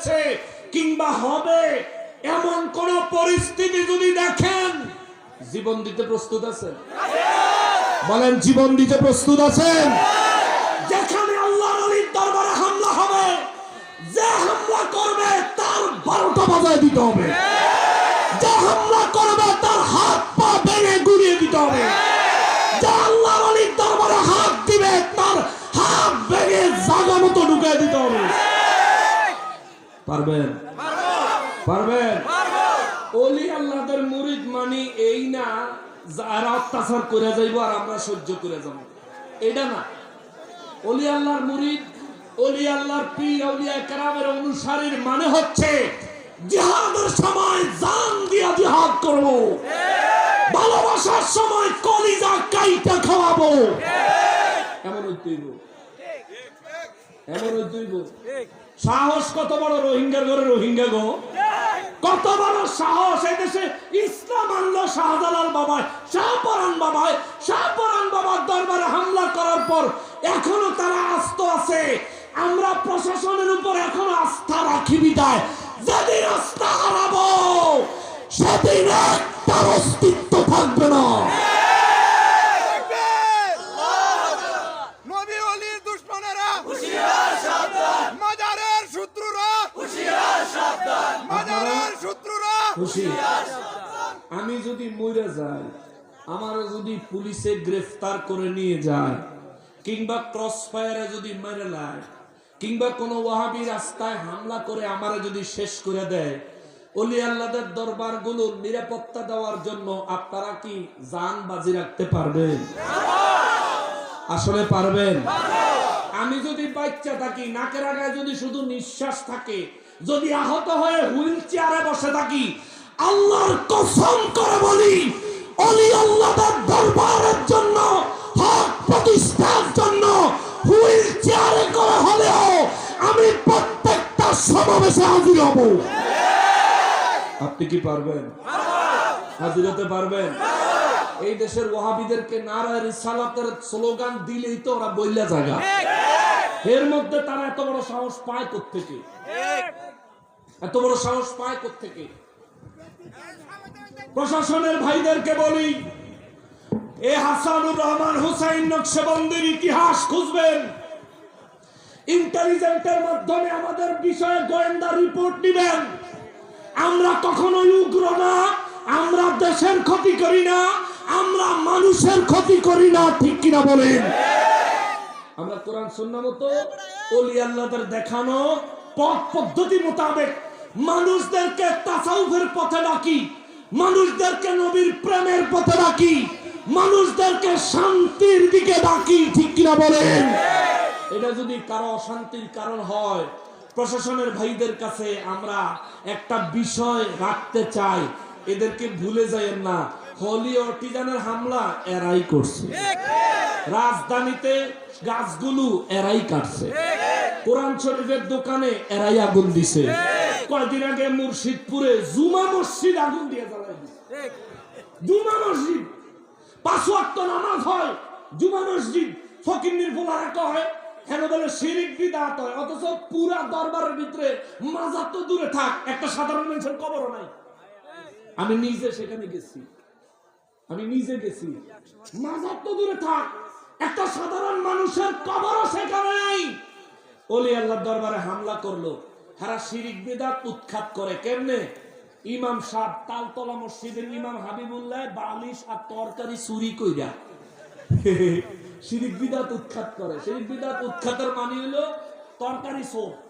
হয়েছে কিংবা হবে, এমন কোন পরিস্থিতি যদি দেখেন, জীবন দিতে প্রস্তুত আছেন? বলেন, জীবন দিতে প্রস্তুত আছেন? যেখানে আল্লাহ নবীর দরবারে হামলা হবে, যে হামলা করবে তার বারোটা বাজায় দিতে হবে। যে হামলা করবে তার হাত পা ভেঙে গুড়িয়ে দিতে হবে। যে হাত দিবে তার হাত ভেঙে জাগা মতো ঢুকিয়ে দিতে হবে। পারবেন? পারবেন? ওলি আল্লাহদের মুরিদ মানি এই না, যারা অত্যাচার করে যাইব আর আমরা সহ্য করে যাব। এটা না। অলি আল্লাহর মুরিদ, অলি আল্লাহর পীর আউলিয়া কেরামের অনুসারীর মানে হচ্ছে জিহাদের সময় জান দিয়া জিহাদ করব। ভালোবাসার সময় কলিজা কাইটা খাওয়াবো। এমন হইতেইব সাহস কত বড় রোহিঙ্গার ঘরে রোহিঙ্গা গো? কত বড় সাহস এই দেশে? ইসলাম আনলো শাহজালাল বাবায় শাহপরান বাবায় শাহপরান বাবার দরবারে হামলা করার পর এখনও তারা আস্ত আছে। আমরা প্রশাসনের উপর এখনও আস্থা রাখি বিদায়। যেদিন আস্থা হারাবো, সেদিন একটার অস্তিত্ব থাকবে না। খুশি। আমি যদি মরে যাই, আমার যদি পুলিশে গ্রেফতার করে নিয়ে যায়, কিংবা ক্রস ফায়ারে যদি মেরে লায় কিংবা কোনো ওয়াহাবি রাস্তায় হামলা করে আমারে যদি শেষ করে দেয়, অলি আল্লাদের দরবারগুলোর নিরাপত্তা দেওয়ার জন্য আপনারা কি জান বাজি রাখতে পারবেন? আসলে পারবেন? আমি যদি বাচ্চা থাকি নাকের আগায় যদি শুধু নিঃশ্বাস থাকে যদি আহত হয়ে হুইল চেয়ারে বসে থাকি আল্লাহর কসম করে বলি অলি আল্লাহর দরবারের জন্য হক প্রতিষ্ঠার জন্য হুইল চেয়ারে করে হলেও আমি প্রত্যেকটা সমাবেশে হাজির হব। আপনি কি পারবেন? হাজির হতে পারবেন? এই দেশের ওয়াহাবিদেরকে নারায় রিসালাতের স্লোগান দিলেই তো ওরা বইলা জায়গা। এর মধ্যে তারা এত বড় সাহস পায় কোত্থেকে? এত বড় সাহস পায় কোত্থেকে? প্রশাসনের ভাইদেরকে বলি, এ হাসানুর রহমান হুসাইন নকশবন্দির ইতিহাস খুঁজবেন। ইন্টেলিজেন্টের মাধ্যমে আমাদের বিষয়ে গোয়েন্দা রিপোর্ট দিবেন আমরা কখনোই উগ্র না, আমরা দেশের ক্ষতি করি না আমরা মানুষের ক্ষতি করি না, ঠিক কিনা বলেন? আমরা কোরআন সুন্নাহ মতো ওলি আল্লাহদের দেখানো পথ পদ্ধতি মোতাবেক মানুষদেরকে তাসাউফের পথে ডাকি, মানুষদেরকে নবীর প্রেমের পথে ডাকি, মানুষদেরকে শান্তির দিকে ডাকি, ঠিক কিনা বলেন? এটা যদি কারও অশান্তির কারণ হয়, প্রশাসনের ভাইদের কাছে আমরা একটা বিষয় রাখতে চাই, এদেরকে ভুলে যাইয়েন না। হলি অটিজানের হামলা এরাই করছে। রাজধানীতে গাছগুলো এরাই কাটছে। কোরআন শরীফের দোকানে এরাই আগুন দিছে। কয়দিন আগে মুর্শিদপুরে জুমা মসজিদ আগুন দিয়ে জ্বালাই জুমা মসজিদ, পাঁচ ওয়াক্ত নামাজ হয়, জুমা মসজিদ কয় হেন বলে শিরিক বিদাত হয়, অথচ পুরা দরবারের ভিতরে মাজার তো দূরে থাক, একটা সাধারণ মানুষের কবরও নাই। আমি নিজে সেখানে গেছি। আমি নিজে গেছি। মাজার তো দূরে থাক। একটা সাধারণ মানুষের কবরও সেখানে নাই। ওলি আল্লাহর দরবারে হামলা করল। হারা শিরিক, বিদাত উৎখাত করে। কেমনে? ইমাম সাহ তালতলা মসজিদের ইমাম হাবিবুল্লাহ বালিশ আর তরকারি চুরি কইরা। শিরিক, বিদাত উৎখাত করে। শিরিক, বিদাত উৎখাতের মানে হলো তরকারি চোর।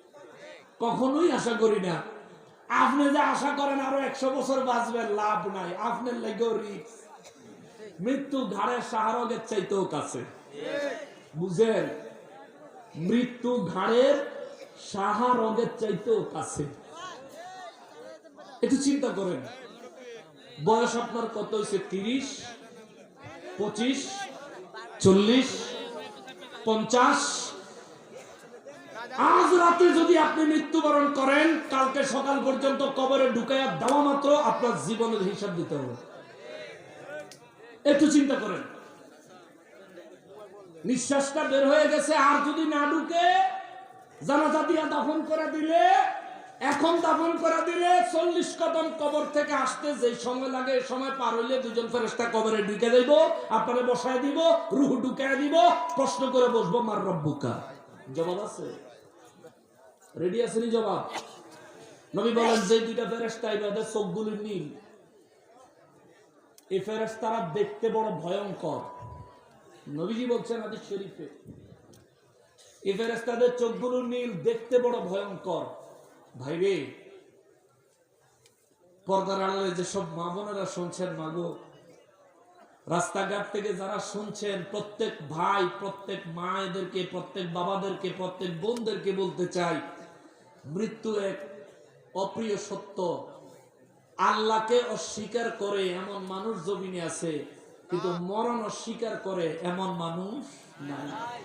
কখনোই আশা করি না। আপনি যে আশা করেন আরও একশো বছর বাঁচবেন, লাভ নাই। আপনার রিক্স মৃত্যু ঘাড়ের সাহারগের চাইতেও কাছে। বুঝেন? মৃত্যু ঘাড়ের সাহা রঙের চাইতেও কাছে। একটু চিন্তা করেন। বয়স আপনার কত হয়েছে তিরিশ, পঁচিশ, চল্লিশ, পঞ্চাশ? আজ রাতে যদি আপনি মৃত্যুবরণ করেন, কালকে সকাল পর্যন্ত কবরে ঢুকাইয়া দেওয়া মাত্র আপনার জীবনের হিসাব দিতে হবে। একটু চিন্তা করেন। নিঃশ্বাসটা বের হয়ে গেছে, আর যদি না ঢুকে, জানাজা দিয়া দাফন করে দিলে, এখন দাফন করে দিলে চল্লিশ কদম কবর থেকে আসতে যে সময় লাগে সময় পার হইলে দুজন ফেরেস্তা কবরে ঢুকে দেব আপনারা বসায় দিব, রুহ ঢুকায় দিব, প্রশ্ন করে বসবো, মার রব্বুকা। জবাব আছে? রেডি আছেনি জবাব? নবী বলেন, যে দুইটা ফেরেস্তা এবার চোখগুলি নীল, এই ফেরেস্তারা দেখতে বড় ভয়ঙ্কর। নবীজি বলছেন শরীফে, এই ফেরেস্তাদের চোখগুলো নীল দেখতে বড় ভয়ঙ্কর। পর্দার আড়ালে যেসব মা বোনেরা শুনছেন মাগো রাস্তাঘাট থেকে যারা শুনছেন, প্রত্যেক ভাই, প্রত্যেক মায়েদেরকে প্রত্যেক বাবাদেরকে, প্রত্যেক বোনদেরকে বলতে চাই মৃত্যু এক অপ্রিয় সত্য। আল্লাহকে অস্বীকার করে এমন মানুষ জমিনে আছে, কিন্তু মরণ অস্বীকার করে এমন মানুষ নাই।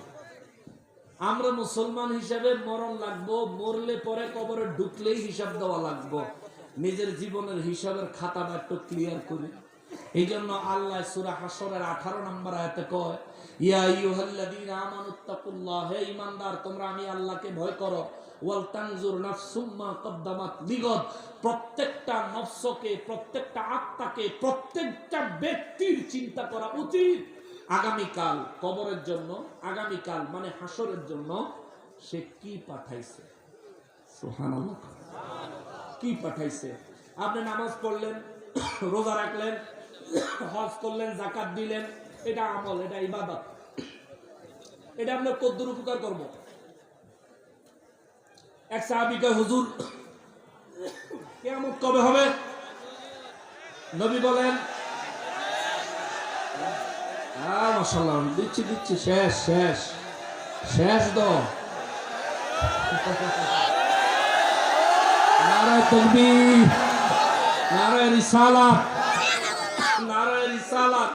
আমরা মুসলমান হিসাবে মরণ লাগবো, মরলে পরে কবরে ঢুকলেই হিসাব দেওয়া লাগবো। নিজের জীবনের হিসাবের খাতাটা একটু ক্লিয়ার করি। এই জন্য আল্লাহ সুরা হাসরের আঠারো নম্বর আয়াতে কয় ইয়া হে তোমরা আমি আল্লাহকে ভয় করো। প্রত্যেকটা প্রত্যেকটা আত্মাকে, প্রত্যেকটা ব্যক্তির চিন্তা করা উচিত। আগামীকাল কবরের জন্য, আগামীকাল মানে হাসরের জন্য সে কি পাঠাইছে? কি পাঠাইছে? আপনি নামাজ পড়লেন, রোজা রাখলেন, হজ করলেন জাকাত দিলেন এটা আমল, এটা ইবাদত। এটা আপনার কদ্দুর উপকার করব। এক সাহাবিকা হুজুর কেমন কবে হবে? নবী বলেন হ্যাঁ দিচ্ছি দিচ্ছি, শেষ শেষ শেষ দ নারায় নারায় রিসালাত নারায় রিসালাত।